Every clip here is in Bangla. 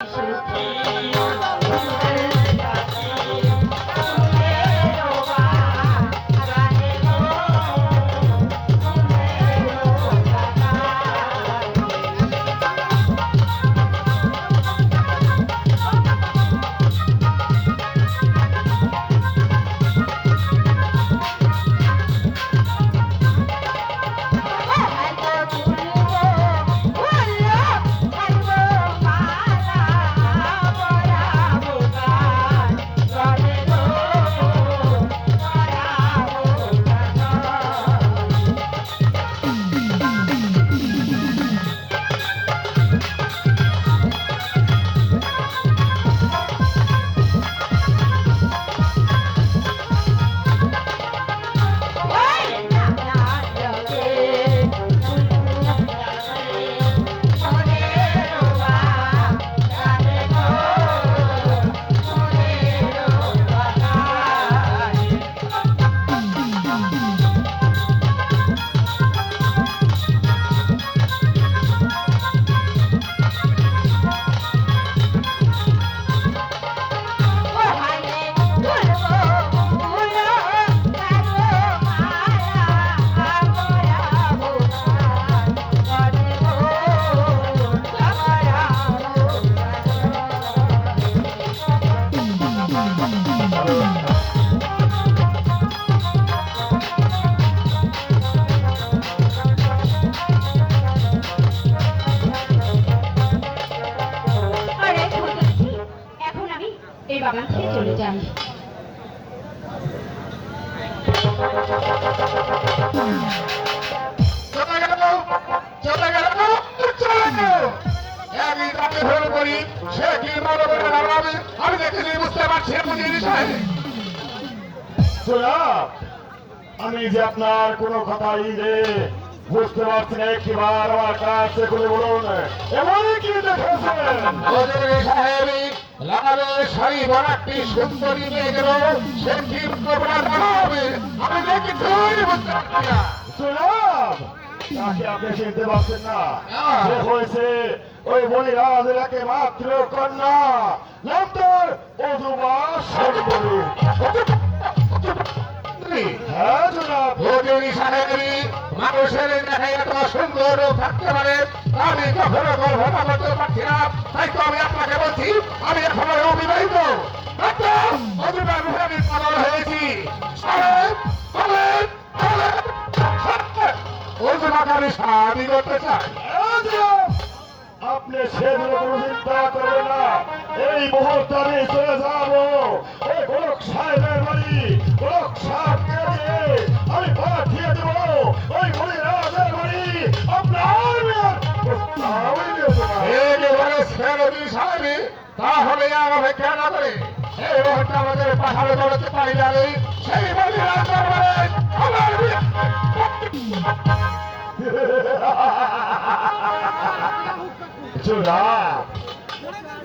আরে চলে গেল আমি বুঝতে পারছি আমি যে আপনার কোনো কথাই যে বুঝতে পারছি না একটিবার আমার কাছে খুলে বলুন। এমন কি দেখেছেন শাড়ি সুন্দরী গেল। সে আমি বুঝতে পারছি না। তাকে আপনি চিনতে পারছেন না। না। সে হয়েছে ওই মাত্র কন্যা নাম তোর হ্যাঁ জনাব। মানুষের দেখায় এত সুন্দর থাকতে পারে আমি কখনো কল্পনা করতে পারছি না। তাই তো আমি আপনাকে বলছি আমি এখন অবিবাহিত সাহেব, সাহেব, আপনি কোনো চিন্তা করবেন না। এই মুহূর্তে আমি চলে যাব। সাহেবের তাহলে আর অপেক্ষা না করে? এই মুহূর্তে আমাদের পাহাড়ে দৌড়াতে পারি যাবে সেই দরবারে,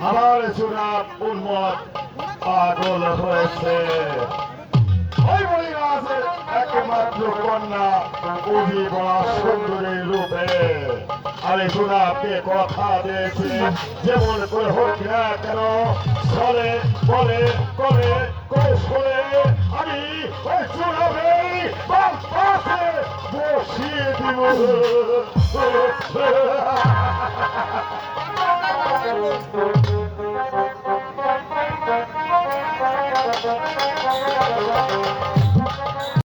আমার চূড়া উন্মত পাগল হয়েছে। ওই মহিলাদের একমাত্র কন্যা অভি বড় সুন্দরী রূপে। আমি চূড়াকে কথা দিয়েছি? যেমন করে হোক না কেন চলে বলে, করে, কৌশলে আমি ওই পাশে বসিয়ে দিব।